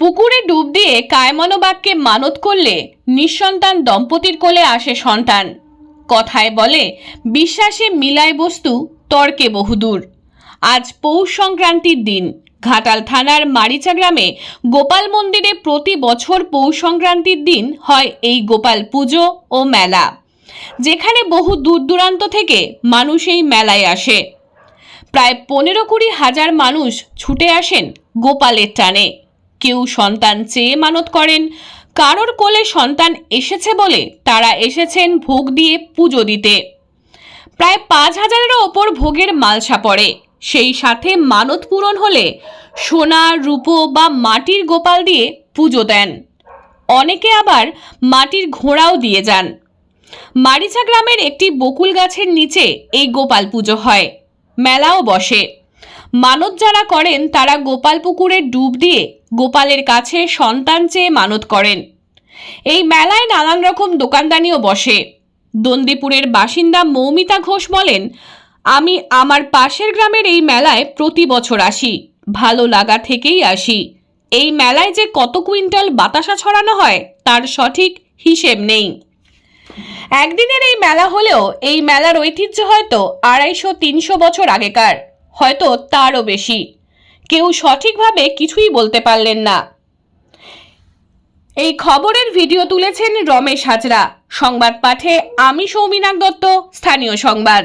পুকুরে ডুব দিয়ে কায়মনো বাক্যে মানত করলে নিঃসন্তান দম্পতির কোলে আসে সন্তান। কথায় বলে, বিশ্বাসে মিলায় বস্তু, তর্কে বহুদূর। আজ পৌষ সংক্রান্তির দিন। ঘাটাল থানার মারিচা গ্রামে গোপাল মন্দিরে প্রতি বছর পৌষ সংক্রান্তির দিন হয় এই গোপাল পুজো ও মেলা। যেখানে বহু দূর দূরান্ত থেকে মানুষ এই মেলায় আসে। প্রায় পনেরো কুড়ি হাজার মানুষ ছুটে আসেন গোপালের টানে। কেউ সন্তান চেয়ে মানত করেন। কারোর কোলে সন্তান এসেছে বলে তারা এসেছেন ভোগ দিয়ে পুজো দিতে। প্রায় পাঁচ হাজারেরও ওপর ভোগের মালসা পড়ে। সেই সাথে মানত পূরণ হলে সোনা, রূপো বা মাটির গোপাল দিয়ে পুজো দেন। অনেকে আবার মাটির ঘোড়াও দিয়ে যান। মারিচা গ্রামের একটি বকুল গাছের নিচে এই গোপাল পুজো হয়। মেলাও বসে। মানত যারা করেন, তারা গোপাল পুকুরে ডুব দিয়ে গোপালের কাছে সন্তান চেয়ে মানত করেন। এই মেলায় নানান রকম দোকানদানিও বসে। দন্দিপুরের বাসিন্দা মৌমিতা ঘোষ বলেন, আমি আমার পাশের গ্রামের এই মেলায় প্রতি বছর আসি, ভালো লাগা থেকেই আসি। এই মেলায় যে কত কুইন্টাল বাতাসা ছড়ানো হয়, তার সঠিক হিসেব নেই। একদিনের এই মেলা হলেও এই মেলার ঐতিহ্য হয়তো আড়াইশো তিনশো বছর আগেকার। হয়তো তারও বেশি। কেউ সঠিকভাবে কিছুই বলতে পারলেন না। এই খবরের ভিডিও তুলেছেন রমেশ হাজরা। সংবাদ পাঠে আমি সৌমিনাক দত্ত, স্থানীয় সংবাদ।